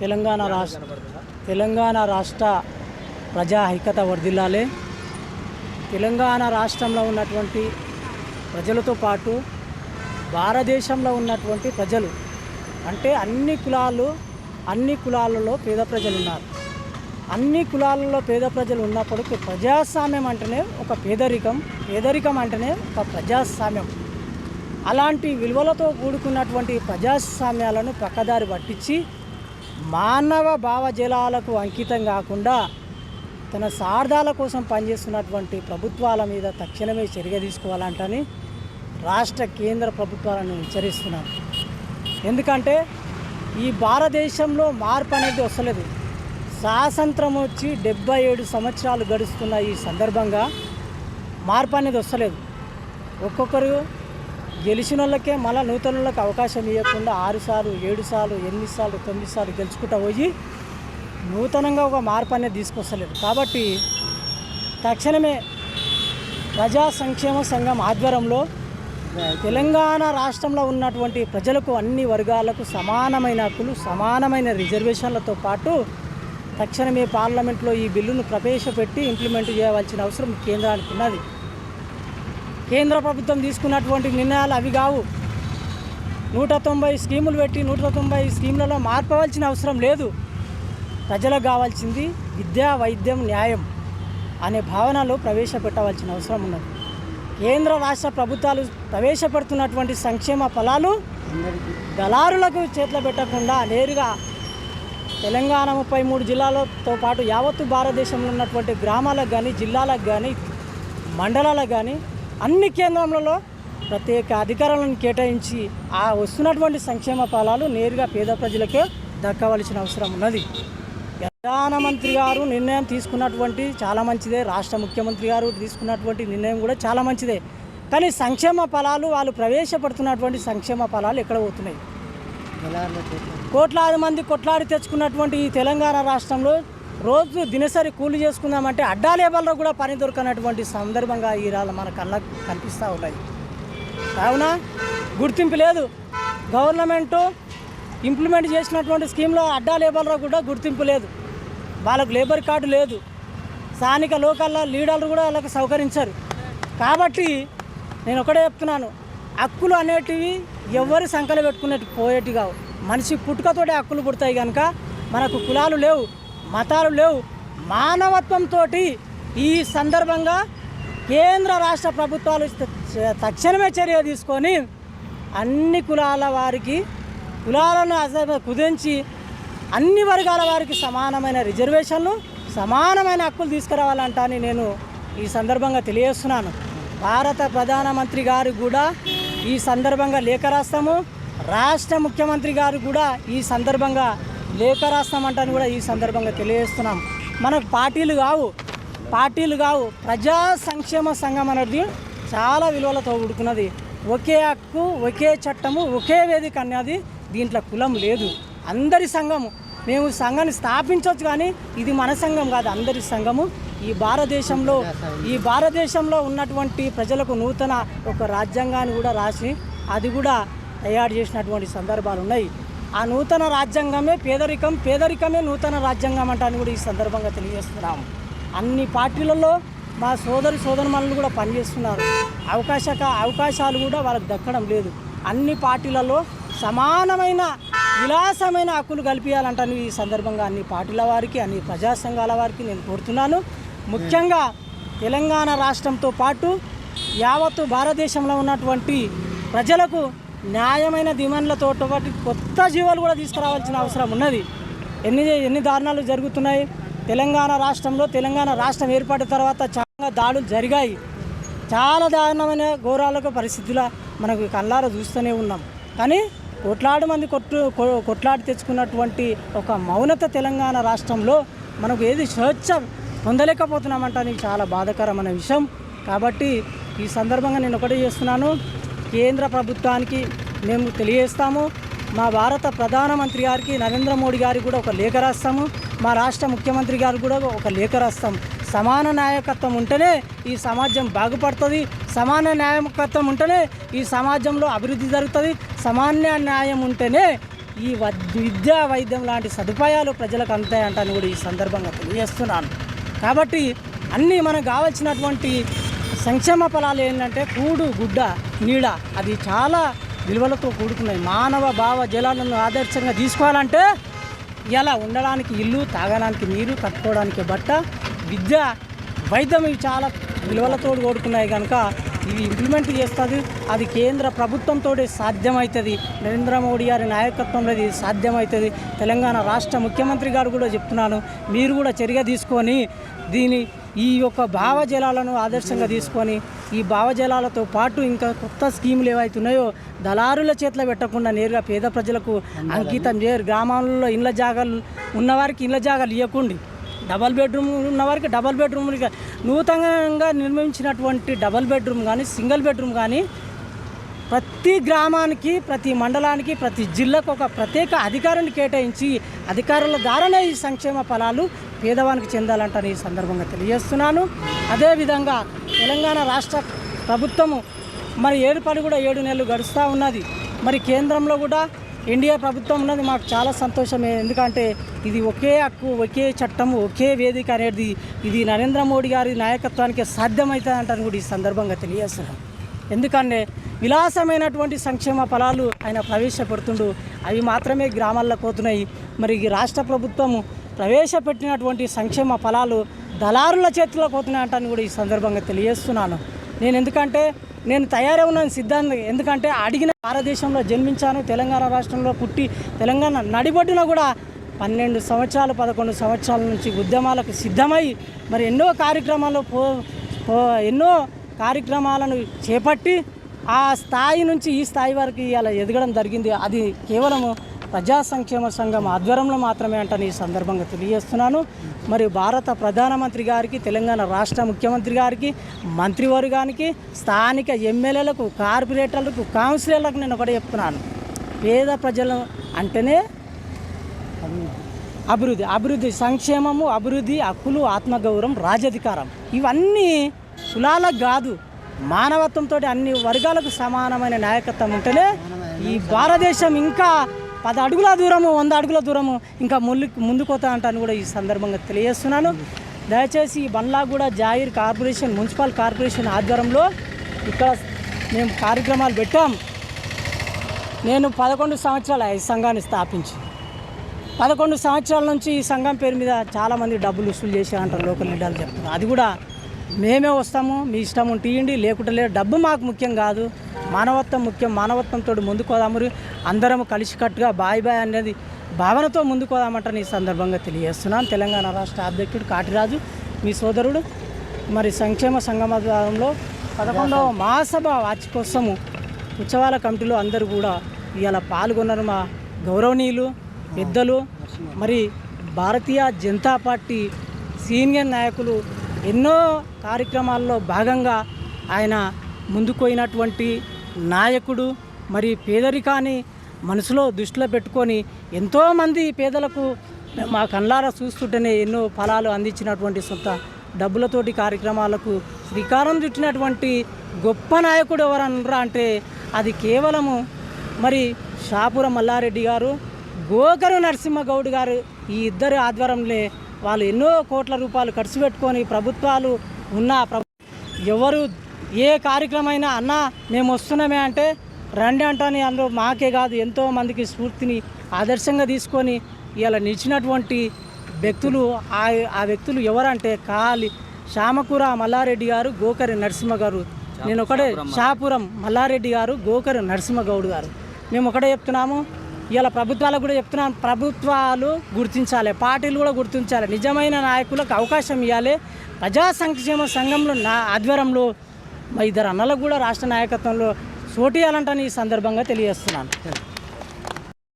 తెలంగాణ రాష్ట్ర తెలంగాణ రాష్ట్ర ప్రజా ఐక్యత వర్ధిల్లాలి. తెలంగాణ రాష్ట్రంలో ఉన్నటువంటి ప్రజలతో పాటు భారతదేశంలో ఉన్నటువంటి ప్రజలు అంటే అన్ని కులాలు అన్ని కులాలలో పేద ప్రజలు ఉన్నారు. అన్ని కులాలలో పేద ప్రజలు ఉన్నప్పటికీ ప్రజాస్వామ్యం అంటేనే ఒక పేదరికం పేదరికం అంటేనే ఒక ప్రజాస్వామ్యం. అలాంటి విలువలతో కూడుకున్నటువంటి ప్రజాస్వామ్యాలను పక్కదారి పట్టించి మానవ భావజలాలకు అంకితం కాకుండా తన సార్థాల కోసం పనిచేస్తున్నటువంటి ప్రభుత్వాల మీద తక్షణమే చర్య తీసుకోవాలంటని రాష్ట్ర కేంద్ర ప్రభుత్వాలను హెచ్చరిస్తున్నాను ఎందుకంటే ఈ భారతదేశంలో మార్పు అనేది వస్తలేదు. స్వాతంత్రం వచ్చి డెబ్బై ఏడు సంవత్సరాలు గడుస్తున్న ఈ సందర్భంగా మార్పు అనేది వస్తలేదు. ఒక్కొక్కరు గెలిచిన వాళ్ళకే మళ్ళీ నూతనులకు అవకాశం ఇవ్వకుండా ఆరు సార్లు ఏడు సార్లు ఎనిమిది తొమ్మిది సార్లు గెలుచుకుంటూ పోయి నూతనంగా ఒక మార్పు అనేది తీసుకొస్తలేదు. కాబట్టి తక్షణమే ప్రజా సంక్షేమ సంఘం ఆధ్వర్యంలో తెలంగాణ రాష్ట్రంలో ఉన్నటువంటి ప్రజలకు అన్ని వర్గాలకు సమానమైన హక్కులు సమానమైన రిజర్వేషన్లతో పాటు తక్షణమే పార్లమెంట్లో ఈ బిల్లును ప్రవేశపెట్టి ఇంప్లిమెంట్ చేయవలసిన అవసరం కేంద్రానికి ఉన్నది. కేంద్ర ప్రభుత్వం తీసుకున్నటువంటి నిర్ణయాలు అవి కావు. నూట తొంభై స్కీములు పెట్టి నూట తొంభై స్కీములలో మార్పవలసిన అవసరం లేదు. ప్రజలకు కావాల్సింది విద్య వైద్యం న్యాయం అనే భావనలో ప్రవేశపెట్టవలసిన అవసరం ఉన్నది. కేంద్ర రాష్ట్ర ప్రభుత్వాలు ప్రవేశపెడుతున్నటువంటి సంక్షేమ ఫలాలు దళారులకు చేతులు పెట్టకుండా నేరుగా తెలంగాణ ముప్పై మూడు జిల్లాలతో పాటు యావత్తు భారతదేశంలో ఉన్నటువంటి గ్రామాలకు కానీ జిల్లాలకు కానీ మండలాలకు కానీ అన్ని కేంద్రములలో ప్రత్యేక అధికారాలను కేటాయించి ఆ వస్తున్నటువంటి సంక్షేమ ఫలాలు నేరుగా పేద ప్రజలకే దక్కవలసిన అవసరం ఉన్నది. ప్రధానమంత్రి గారు నిర్ణయం తీసుకున్నటువంటి చాలా మంచిదే. రాష్ట్ర ముఖ్యమంత్రి గారు తీసుకున్నటువంటి నిర్ణయం కూడా చాలా మంచిదే. కానీ సంక్షేమ ఫలాలు వాళ్ళు ప్రవేశపెడుతున్నటువంటి సంక్షేమ ఫలాలు ఎక్కడ పోతున్నాయి? కోట్లాది మంది కొట్లాడి తెచ్చుకున్నటువంటి ఈ తెలంగాణ రాష్ట్రంలో రోజు దినసరి కూలి చేసుకుందామంటే అడ్డా లేబల్లో కూడా పని దొరకనటువంటి సందర్భంగా ఈ రాళ్ళ మన కళ్ళకు కనిపిస్తూ ఉన్నాయి. కావున గుర్తింపు లేదు. గవర్నమెంటు ఇంప్లిమెంట్ చేసినటువంటి స్కీమ్లో అడ్డా లేబర్లో కూడా గుర్తింపు లేదు. వాళ్ళకు లేబర్ కార్డు లేదు. స్థానిక లోకల్లో లీడర్లు కూడా వాళ్ళకి సౌకరించారు కాబట్టి నేను ఒకటే చెప్తున్నాను. హక్కులు అనేటివి ఎవరి సంఖ్యలు పెట్టుకునేటి పోయేటి కావు. మనిషి పుట్టుకతోటే హక్కులు పుడతాయి కనుక మనకు కులాలు లేవు. మతాలు లేవు. మానవత్వంతో ఈ సందర్భంగా కేంద్ర రాష్ట్ర ప్రభుత్వాలు తక్షణమే చర్య తీసుకొని అన్ని కులాల వారికి కులాలను కుదించి అన్ని వర్గాల వారికి సమానమైన రిజర్వేషన్లు సమానమైన హక్కులు తీసుకురావాలంటని నేను ఈ సందర్భంగా తెలియజేస్తున్నాను. భారత ప్రధానమంత్రి గారు కూడా ఈ సందర్భంగా లేఖ రాస్తాము. రాష్ట్ర ముఖ్యమంత్రి గారు కూడా ఈ సందర్భంగా లేఖ రాస్తామంటాను కూడా ఈ సందర్భంగా తెలియజేస్తున్నాం. మనకు పార్టీలు కావు. పార్టీలు కావు. ప్రజా సంక్షేమ సంఘం అనేది చాలా విలువలతో ఉడుకున్నది ఒకే హక్కు ఒకే చట్టము ఒకే వేదిక అన్నది దీంట్లో కులం లేదు. అందరి సంఘము. మేము సంఘాన్ని స్థాపించవచ్చు కానీ ఇది మన సంఘం కాదు అందరి సంఘము. ఈ భారతదేశంలో ఈ భారతదేశంలో ఉన్నటువంటి ప్రజలకు నూతన ఒక రాజ్యాంగాన్ని కూడా రాసి అది కూడా తయారు చేసినటువంటి సందర్భాలు ఉన్నాయి ఆ నూతన రాజ్యాంగమే పేదరికం పేదరికమే నూతన రాజ్యాంగం అంటాన్ని కూడా ఈ సందర్భంగా తెలియజేస్తున్నాము అన్ని పార్టీలలో మా సోదరి సోదరుమణులు కూడా పనిచేస్తున్నారు. అవకాశ అవకాశాలు కూడా వాళ్ళకి దక్కడం లేదు. అన్ని పార్టీలలో సమానమైన విలాసమైన హక్కులు కల్పించాలంటాను ఈ సందర్భంగా అన్ని పార్టీల వారికి అన్ని ప్రజా సంఘాల వారికి నేను కోరుతున్నాను. ముఖ్యంగా తెలంగాణ రాష్ట్రంతో పాటు యావత్తు భారతదేశంలో ఉన్నటువంటి ప్రజలకు న్యాయమైన డిమాండ్లతో పాటు కొత్త జీవాలు కూడా తీసుకురావాల్సిన అవసరం ఉన్నది. ఎన్ని ఎన్ని దారుణాలు జరుగుతున్నాయి. తెలంగాణ రాష్ట్రంలో తెలంగాణ రాష్ట్రం ఏర్పడిన తర్వాత చాలా దాడులు జరిగాయి. చాలా దారుణమైన ఘోరాలకు పరిస్థితుల మనకు కళ్ళార చూస్తూనే ఉన్నాం. కానీ కొట్లాడు మంది కొట్టు కొట్లాడి తెచ్చుకున్నటువంటి ఒక మౌనత తెలంగాణ రాష్ట్రంలో మనకు ఏది స్వేచ్ఛ పొందలేకపోతున్నామంటే చాలా బాధకరమైన విషయం. కాబట్టి ఈ సందర్భంగా నేను ఒకటే చేస్తున్నాను. కేంద్ర ప్రభుత్వానికి మేము తెలియజేస్తాము. మా భారత ప్రధానమంత్రి గారికి నరేంద్ర మోడీ గారికి కూడా ఒక లేఖ రాస్తాము. మా రాష్ట్ర ముఖ్యమంత్రి గారు కూడా ఒక లేఖ రాస్తాం సమాన నాయకత్వం ఉంటేనే ఈ సమాజం బాగుపడుతుంది. సమాన నాయకత్వం ఉంటేనే ఈ సమాజంలో అభివృద్ధి జరుగుతుంది. సమాన న్యాయం ఉంటేనే ఈ విద్యా వైద్యం లాంటి సదుపాయాలు ప్రజలకు అందుతాయంటని కూడా ఈ సందర్భంగా తెలియజేస్తున్నాను. కాబట్టి అన్నీ మనకు కావాల్సినటువంటి సంక్షేమ ఫలాలు ఏంటంటే కూడు గుడ్డ నీడ అది చాలా విలువలతో కూడుకున్నాయి మానవ భావ జలాలను ఆదర్శంగా తీసుకోవాలంటే ఇలా ఉండడానికి ఇల్లు తాగడానికి నీరు కట్టుకోవడానికి బట్ట విద్య వైద్యం ఇవి చాలా విలువలతో కూడుకున్నాయి కనుక ఇవి ఇంప్లిమెంట్ చేస్తుంది. అది కేంద్ర ప్రభుత్వంతో సాధ్యమవుతుంది నరేంద్ర మోడీ గారి నాయకత్వంలో ఇది సాధ్యమవుతుంది తెలంగాణ రాష్ట్ర ముఖ్యమంత్రి గారు కూడా చెప్తున్నాను. మీరు కూడా చర్య తీసుకొని దీని ఈ యొక్క భావజలాలను ఆదర్శంగా తీసుకొని ఈ భావజలాలతో పాటు ఇంకా కొత్త స్కీములు ఏవైతున్నాయో దళారుల చేతిలో పెట్టకుండా నేరుగా పేద ప్రజలకు అంకితం చేయరు గ్రామాలలో ఇళ్ళ జాగాలు ఉన్నవారికి ఇళ్ళ జాగాలు ఇవ్వకుండా డబల్ బెడ్రూమ్ ఉన్నవారికి డబల్ బెడ్రూమ్ నూతనంగా నిర్మించినటువంటి డబల్ బెడ్రూమ్ కానీ సింగిల్ బెడ్రూమ్ కానీ ప్రతి గ్రామానికి ప్రతి మండలానికి ప్రతి జిల్లాకు ఒక ప్రత్యేక అధికారాన్ని కేటాయించి అధికారుల ద్వారానే ఈ సంక్షేమ ఫలాలు పేదవానికి చెందాలంటని ఈ సందర్భంగా తెలియజేస్తున్నాను. అదేవిధంగా తెలంగాణ రాష్ట్ర ప్రభుత్వము మరి ఏడు పని కూడా ఏడు నెలలు గడుస్తూ ఉన్నది. మరి కేంద్రంలో కూడా ఎన్డీఏ ప్రభుత్వం ఉన్నది. మాకు చాలా సంతోషమే. ఎందుకంటే ఇది ఒకే హక్కు ఒకే చట్టము ఒకే వేదిక అనేది ఇది నరేంద్ర మోడీ గారి నాయకత్వానికి సాధ్యమవుతుందంటని కూడా ఈ సందర్భంగా తెలియజేస్తున్నాను ఎందుకంటే విలాసమైనటువంటి సంక్షేమ ఫలాలు ఆయన ప్రవేశపెడుతుండు. అవి మాత్రమే గ్రామాల్లో పోతున్నాయి. మరి ఈ రాష్ట్ర ప్రభుత్వము ప్రవేశపెట్టినటువంటి సంక్షేమ ఫలాలు దళారుల చేతిలో పోతున్నాయంటని కూడా ఈ సందర్భంగా తెలియజేస్తున్నాను. నేను ఎందుకంటే నేను తయారై ఉన్నాను సిద్ధాంతం ఎందుకంటే అడిగిన భారతదేశంలో జన్మించాను తెలంగాణ రాష్ట్రంలో పుట్టి తెలంగాణ నడిబొడ్డున కూడా పన్నెండు సంవత్సరాలు పదకొండు సంవత్సరాల నుంచి ఉద్యమాలకు సిద్ధమై మరి ఎన్నో కార్యక్రమాలు పో- ఎన్నో కార్యక్రమాలను చేపట్టి ఆ స్థాయి నుంచి ఈ స్థాయి వరకు ఇలా ఎదగడం జరిగింది. అది కేవలము ప్రజా సంక్షేమ సంఘం ఆధ్వర్యంలో మాత్రమే అంటని ఈ సందర్భంగా తెలియజేస్తున్నాను. మరియు భారత ప్రధానమంత్రి గారికి తెలంగాణ రాష్ట్ర ముఖ్యమంత్రి గారికి మంత్రివర్గానికి స్థానిక ఎమ్మెల్యేలకు కార్పొరేటర్లకు కౌన్సిలర్లకు నేను ఒకటి చెప్తున్నాను. పేద ప్రజలు అంటేనే అభివృద్ధి. అభివృద్ధి సంక్షేమము అభివృద్ధి హక్కులు ఆత్మగౌరవం రాజధికారం ఇవన్నీ కులాలకు కాదు. మానవత్వంతో అన్ని వర్గాలకు సమానమైన నాయకత్వం ఉంటేనే ఈ భారతదేశం ఇంకా పది అడుగుల దూరము వంద అడుగుల దూరము ఇంకా ముందు ముందుకోతా అంటాను కూడా ఈ సందర్భంగా తెలియజేస్తున్నాను. దయచేసి ఈ Bandlaguda Jagir corporation municipal corporation ఆధ్వర్యంలో ఇక్కడ మేము కార్యక్రమాలు పెట్టాం. నేను పదకొండు సంవత్సరాలు ఈ సంఘాన్ని స్థాపించి పదకొండు సంవత్సరాల నుంచి ఈ సంఘం పేరు మీద చాలామంది డబ్బులు వసూలు చేశారంటారు లోకల్ లీడర్లు చెప్తున్నారు. అది కూడా మేమే వస్తాము మీ ఇష్టం ఉంటేయండి లేకుంటే లేదు. డబ్బు మాకు ముఖ్యం కాదు. మానవత్వం ముఖ్యం. మానవత్వంతో ముందుకోదాము అందరం కలిసికట్టుగా బాయ్ బాయ్ అనేది భావనతో ముందుకోదామంటాను ఈ సందర్భంగా తెలియజేస్తున్నాను. తెలంగాణ రాష్ట్ర అధ్యక్షుడు కాటిరాజు మీ సోదరుడు మరి సంక్షేమ సంఘం పదకొండవ మహాసభ కోసము ఉత్సవాల కమిటీలో అందరూ కూడా ఇవాళ పాల్గొన్నారు మా గౌరవనీయులు పెద్దలు మరి భారతీయ జనతా పార్టీ సీనియర్ నాయకులు ఎన్నో కార్యక్రమాల్లో భాగంగా ఆయన ముందుకోయినటువంటి నాయకుడు మరి పేదరికాన్ని మనసులో దృష్టిలో పెట్టుకొని ఎంతోమంది పేదలకు మా కళ్ళారా చూస్తుంటేనే ఎన్నో ఫలాలు అందించినటువంటి సొంత డబ్బులతోటి కార్యక్రమాలకు శ్రీకారం చుట్టినటువంటి గొప్ప నాయకుడు ఎవరనరా అంటే అది కేవలము మరి షాపుర మల్లారెడ్డి గారు గోకరు నరసింహగౌడ్ గారు ఈ ఇద్దరు ఆధ్వర్యంలో వాళ్ళు ఎన్నో కోట్ల రూపాయలు ఖర్చు పెట్టుకొని ప్రభుత్వాలు ఉన్న ప్రభు ఎవరు ఏ కార్యక్రమైనా అన్నా మేము వస్తున్నామే అంటే రండి అంటాని అందరూ మాకే కాదు ఎంతో మందికి స్ఫూర్తిని ఆదర్శంగా తీసుకొని ఇలా నిలిచినటువంటి వ్యక్తులు ఆ ఆ వ్యక్తులు ఎవరంటే కాలి శామకూర మల్లారెడ్డి గారు గోకరి నరసింహ గారు. నేను ఒకటే షాపురం మల్లారెడ్డి గారు గోకరి నరసింహగౌడ్ గారు. మేము ఒకటే చెప్తున్నాము ఇలా ప్రభుత్వాలకు కూడా చెప్తున్నాను ప్రభుత్వాలు గుర్తించాలి పార్టీలు కూడా గుర్తించాలి. నిజమైన నాయకులకు అవకాశం ఇవ్వాలి. ప్రజా సంక్షేమ సంఘంలో నా ఆధ్వర్యంలో మా ఇద్దరు అన్నలకు కూడా రాష్ట్ర నాయకత్వంలో చోటు ఇవ్వాలంటని ఈ సందర్భంగా తెలియజేస్తున్నాను.